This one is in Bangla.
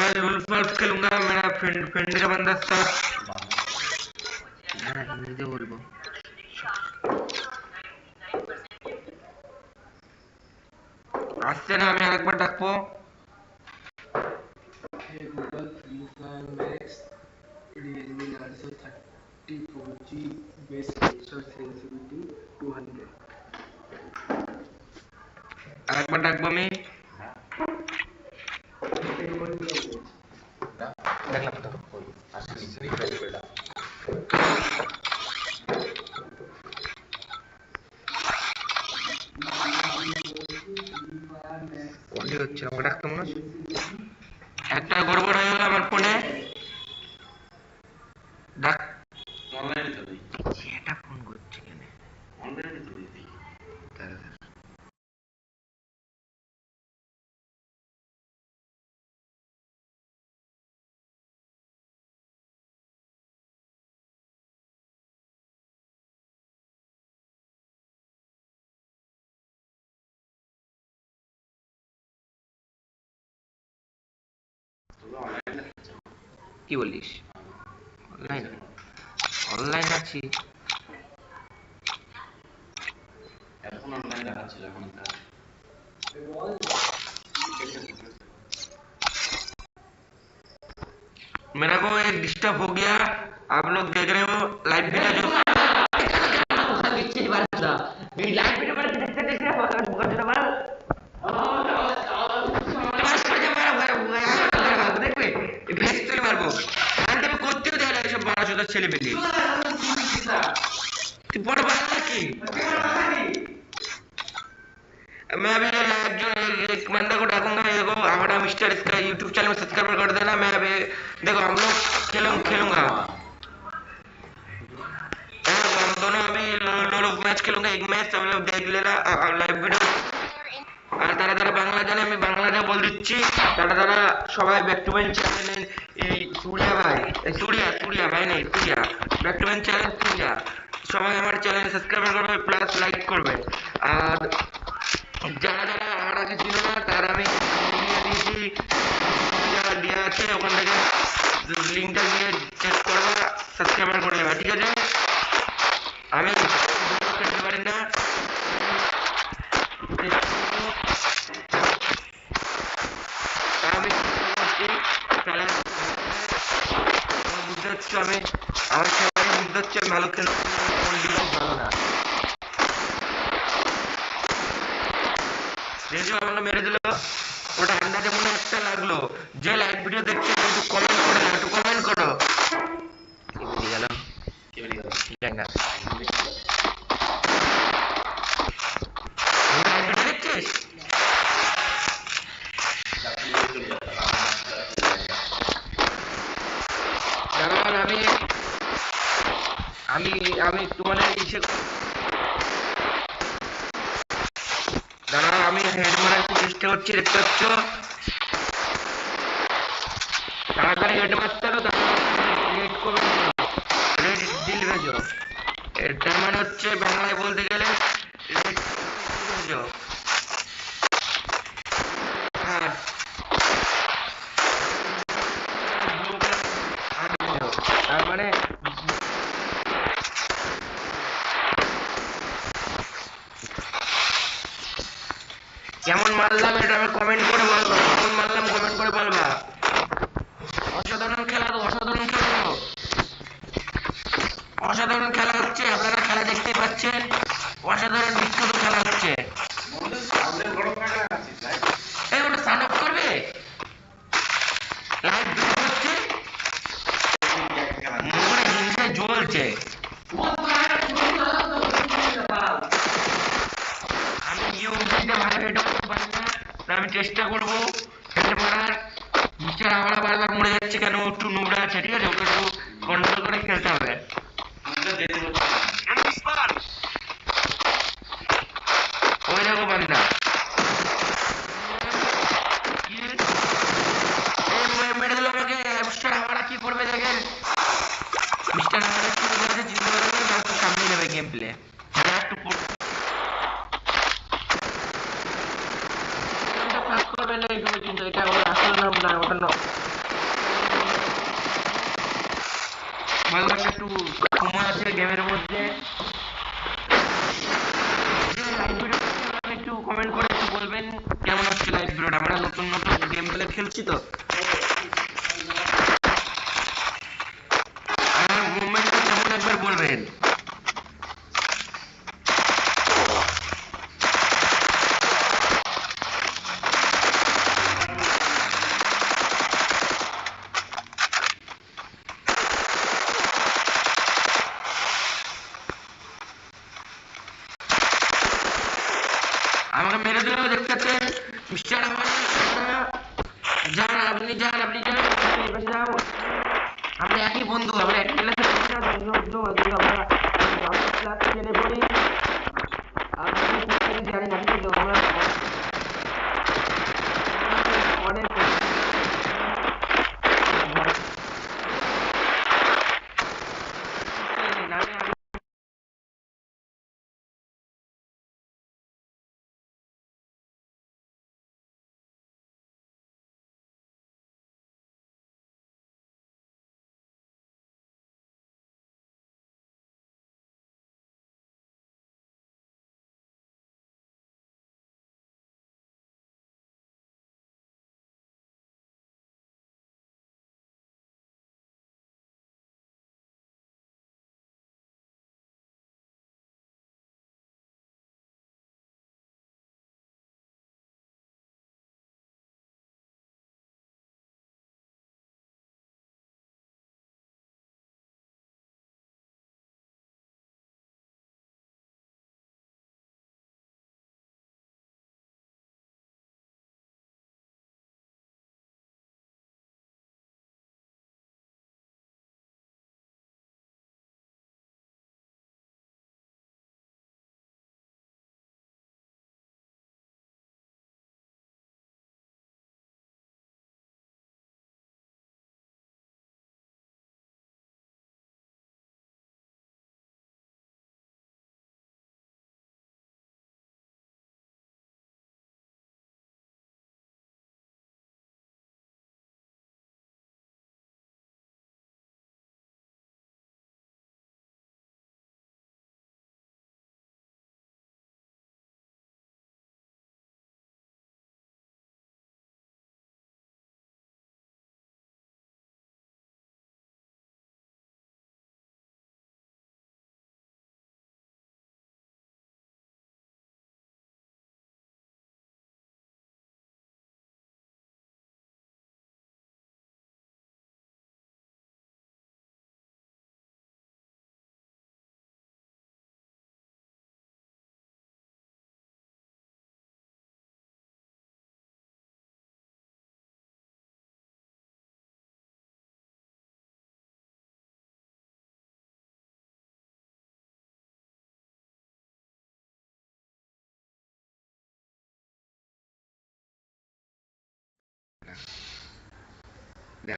मैं रूल पर खेलूँगा मेरा फ्रेंड फ्रेंड का बंदा सब यार मुझे बोल बो आस्ते ना मैं एक बार डक। पो Google free fire max Realme Narzo 34 G base picture sensitivity 200 एक बार डक पो मैं। হচ্ছে আমাকে ডাকতো মনে হচ্ছে একটা গড়বড় হয়ে কি বলিস অনলাইন অনলাইন আছি এখন অনলাইন দেখাচ্ছিল এখন এটা मेरा को एक डिस्टर्ब हो गया आप लोग देख रहे हो लाइव वीडियो जो না এসব বারোশো ছেলে পেলে তুই বড় বাড়া নাকি मैं अभी जो एक बंदा को डाकूंगा देखो हमारा मिस्टर इसका यूट्यूब चैनल में सब्सक्राइब कर देना मैं अभी देखो हम लोग खेलूं खेलूंगा हाँ, हम दोनों अभी लोग मैच खेलूंगा एक मैच सब लोग देख लेना লাইভ ভিডিও আর তারা তারা বাংলা জানে আমি বাংলাটা বল দিচ্ছি তারা তারা সবাই ব্যাক টু চ্যানেল এই সুরিয়া ভাই এই সুরিয়া সুরিয়া ভাই নেই Suriya back to channel Suriya সবাই আমার চ্যানেল সাবস্ক্রাইব করবে প্লাস লাইক করবে আর যারা যারা আমার আগে ছিল না তারা আমি দিয়ে দিয়েছি যারা দেওয়া আছে ওখান থেকে লিঙ্কটা দিয়ে চেক করবে সাবস্ক্রাইবার করে নেবে ঠিক আছে আমি খেলতে পারি না আমি তাহলে বুঝতে পারছ আমি আমার সবাই বুঝতে হচ্ছে ভালো খেলতে ভালো না রেডিও আমাকে মেরে দিল। ওটা আন্দাজে মনে একটা লাগল। যে লাইক ভিডিও দেখছে, একটু কমেন্ট করো, একটু কমেন্ট করো। গেলাম? না। আমি আমি তোমাদের ইসে দাঁড়া আমি হেড মারার চেষ্টা করছি, দেখতে পাচ্ছ? তাড়াতাড়ি হেড মারতে হবে লেট করবে। রেড এটার মানে হচ্ছে বাংলায় বলতে গেলে রেড ভেজো হ্যাঁ তার মানে কেমন মারলাম এটা আমি কমেন্ট করে বলব, কেমন মারলাম কমেন্ট করে বলবা। অসাধারণ খেলা তো, অসাধারণ খেলা তো। অসাধারণ খেলা হচ্ছে, আপনারা খেলা দেখতে পাচ্ছেন। অসাধারণ বিখ্যাত খেলা হচ্ছে সামনের বড় ফাঁকা আছিস তাই এই ওটা সান অফ করবে লাইভ ভিডিও হচ্ছে মনে হিংসায় জ্বলছে আমি ইউটিউবে ভালো হেড করতে পারি না তা আমি চেষ্টা করব। খেতে পারার নিচের আমরা বারবার মরে যাচ্ছে কেন? একটু নোংরা আছে, ঠিক আছে? ওটা একটু কন্ট্রোল করে খেলতে হবে। Mas eu o... বন্ধু আমরা এক ক্লাসে ক্লাস টেনে পড়ি আমি জানি না কিন্তু আমরা